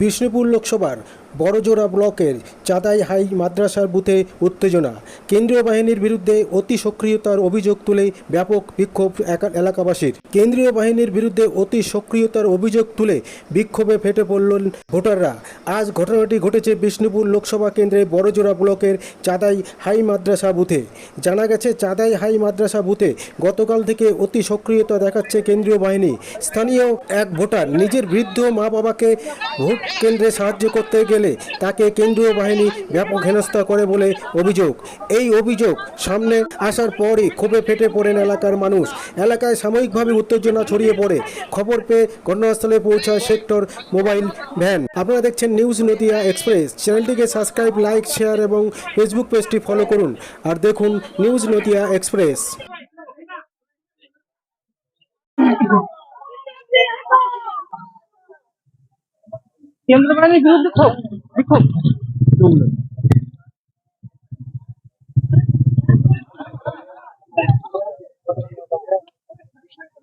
বিষ্ণুপুর লোকসভার বড়জোড়া ব্লকের চাঁদাই হাই মাদ্রাসার বুথে উত্তেজনা। কেন্দ্রীয় বাহিনীর বিরুদ্ধে অতি সক্রিয়তার অভিযোগ তুলে ব্যাপক বিক্ষোভ এলাকাবাসীর। কেন্দ্রীয় বাহিনীর বিরুদ্ধে অতি সক্রিয়তার অভিযোগ তুলে বিক্ষোভে ফেটে পড়লেন ভোটাররা। আজ ঘটনাটি ঘটেছে বিষ্ণুপুর লোকসভা কেন্দ্রে বড়জোড়া ব্লকের চাঁদাই হাই মাদ্রাসা বুথে। জানা গেছে, চাঁদাই হাই মাদ্রাসা বুথে গতকাল থেকে অতি সক্রিয়তা দেখাচ্ছে কেন্দ্রীয় বাহিনী। স্থানীয় এক ভোটার নিজের বৃদ্ধ মা বাবাকে ভোট কেন্দ্রে সাহায্য করতে গেলে তাকে কেন্দ্রীয় বাহিনী ব্যাপক হেনস্থা করে বলে অভিযোগ। এই অভিযোগ সামনে আসার পরই ক্ষোভে ফেটে পড়েন এলাকার মানুষ। এলাকায় সাময়িকভাবে উত্তেজনা ছড়িয়ে পড়ে। খবর পেয়ে ঘটনাস্থলে পৌঁছায় সেক্টর মোবাইল ভ্যান। আপনারা দেখছেন নিউজ নদিয়া এক্সপ্রেস। চ্যানেলটিকে সাবস্ক্রাইব, লাইক, শেয়ার এবং ফেসবুক পেজটি ফলো করুন। আর দেখুন নিউজ নদিয়া এক্সপ্রেস। কেন্দ্র বাহিনীর বিরুদ্ধে ক্ষোভ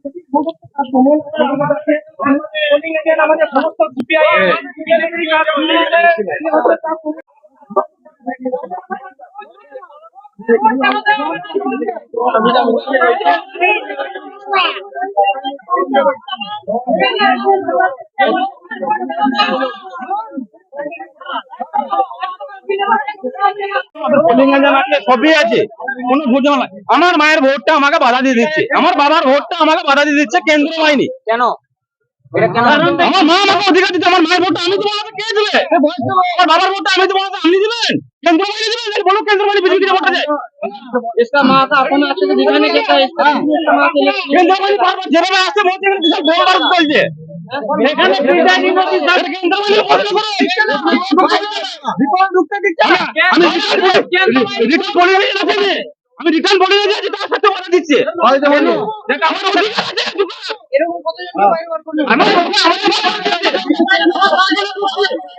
বিক্ষোভ আমাদের সমস্ত সিপিআই সবই আছে কোনো বুঝো না আমার মায়ের ভোটটা আমাকে বাধা দিয়ে দিচ্ছে আমার বাবার ভোটটা আমাকে বাধা দিয়ে দিচ্ছে কেন্দ্র বাহিনী কেন এটা কেন আমার মা আমাকে অধিকার দিচ্ছে আমার মায়ের ভোটটা আমি দেবো আমাকে কে দেবে আমার বাবার ভোটটা আমি দেবো আমাকে আপনি দিবেন কেন্দ্র বাহিনী দিবেন এই বলো কেন্দ্র বাহিনী বিজেপি ভোটটা যায় इसका माँ था अपने अच्छे से दिखाने के लिए इसका इसका माँ के लिए কেন্দ্র বাহিনী বারবার যেভাবে আসছে বলছে এখানে প্রিজাইডিং অফিসার কেন্দ্র বাহিনী বন্ধ করো বিপদ ঢুকতে দিচ্ছে আমি রিটার্ন বলে দিয়েছি না আমি রিটার্ন বলে দিয়েছি তার সাথে বলে দিচ্ছে দেখ আমার অধিকার আছে এরকম কতজন বাইরে বার করল আমার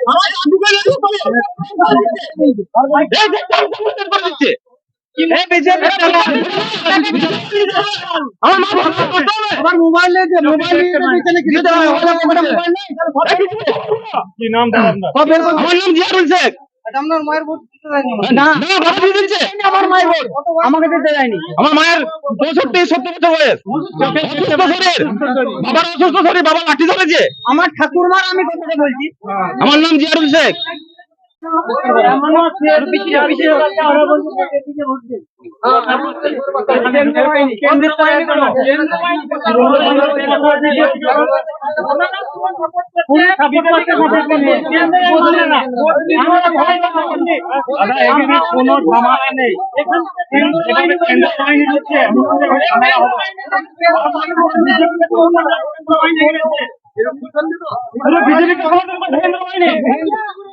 আমার আমার দিচ্ছে আপনার? মায়ের ভোট না না বাবা দিয়ে দিচ্ছে আমার মায়ের ভোট। আমাকে দিতে দেয়নি। আমার মায়ের পঁয়ষট্টি সত্তর বছর বয়স। শরীর। বাবার অসুস্থ শরীর বাবা লাঠি ধরেছে। আমার ঠাকুরমার আমি বলছি। আমার নাম জিয়ারুল শেখ। কোনো ঝামেলা নেই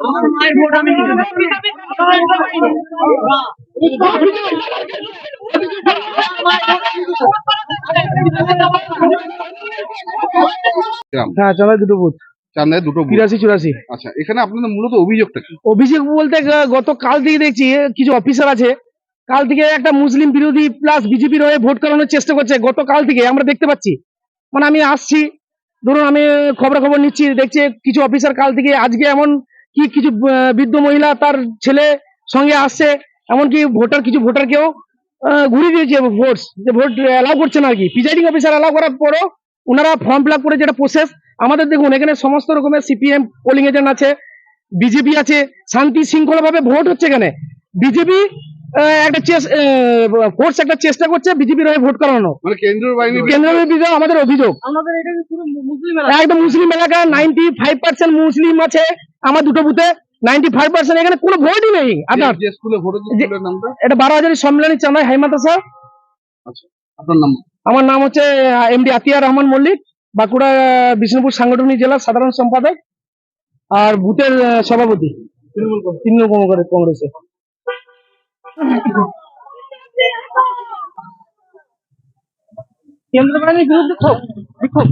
আমার মায়ের ভোট আমি হ্যাঁ চাঁদায় দুটো বুথ। চান্দায় দুটো তিরাশি চুরাশি আচ্ছা এখানে আপনাদের মূলত অভিযোগটা কি? অভিযোগ বলতে গ- গত কাল থেকে দেখছি কিছু অফিসার আছে। কাল থেকে একটা মুসলিম বিরোধী প্লাস বিজেপির হয়ে ভোট করানোর চেষ্টা করছে। গত কাল থেকে আমরা দেখতে পাচ্ছি মানে আমি আসছি। ধরুন আমি খবর খবর নিচ্ছি, দেখছি কিছু অফিসার কাল থেকে আজকে এমন কি কিছু বৃদ্ধ মহিলা তার ছেলে সঙ্গে আসছে, এমনকি ভোটার, কিছু ভোটারকেও ঘুরিয়ে দিয়েছে ভোট যে ভোট অ্যালাউ করছে না আর কি। প্রিজাইডিং অফিসার অ্যালাউ করার পরও ওনারা ফর্ম ফিল করে যেটা প্রসেস আমাদের দেখুন, এখানে সমস্ত রকমের সিপিএম পোলিং এজেন্ট আছে বিজেপি আছে, শান্তি শৃঙ্খলাভাবে ভোট হচ্ছে এখানে। বিজেপি একটা ফোর্স একটা চেষ্টা করছে বিজেপির হয়ে ভোট করানো। মানে কেন্দ্রীয় বাহিনী কেন্দ্রের বিরুদ্ধে? আমাদের অভিযোগ। আমাদের এটা পুরো মুসলিম একদম মুসলিম এলাকা নাইনটি ফাইভ পার্সেন্ট মুসলিম আছে আমার দুটো বুথে নাইনটি ফাইভ পার্সেন্ট এখানে কোনো ভোটই নেই। আপনার যে স্কুলে ভোট হচ্ছে যে- স্কুলের নামটা? এটা বারো হাজারের সম্মেলনী চান্দাই হাইমাতা স্যার আচ্ছা আপনার নাম? আমার নাম হচ্ছে এমডি আতিয়ার রহমান মল্লিক বাঁকুড়া বিষ্ণুপুর সাংগঠনিক জেলার সাধারণ সম্পাদক আর বুথের সভাপতি। তৃণমূল কংগ্রেসের। কেন্দ্র বাহিনীর বিরুদ্ধে ক্ষোভ বিক্ষোভ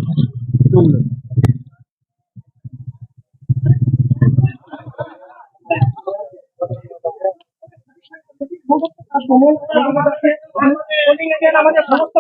আমাদের সমস্ত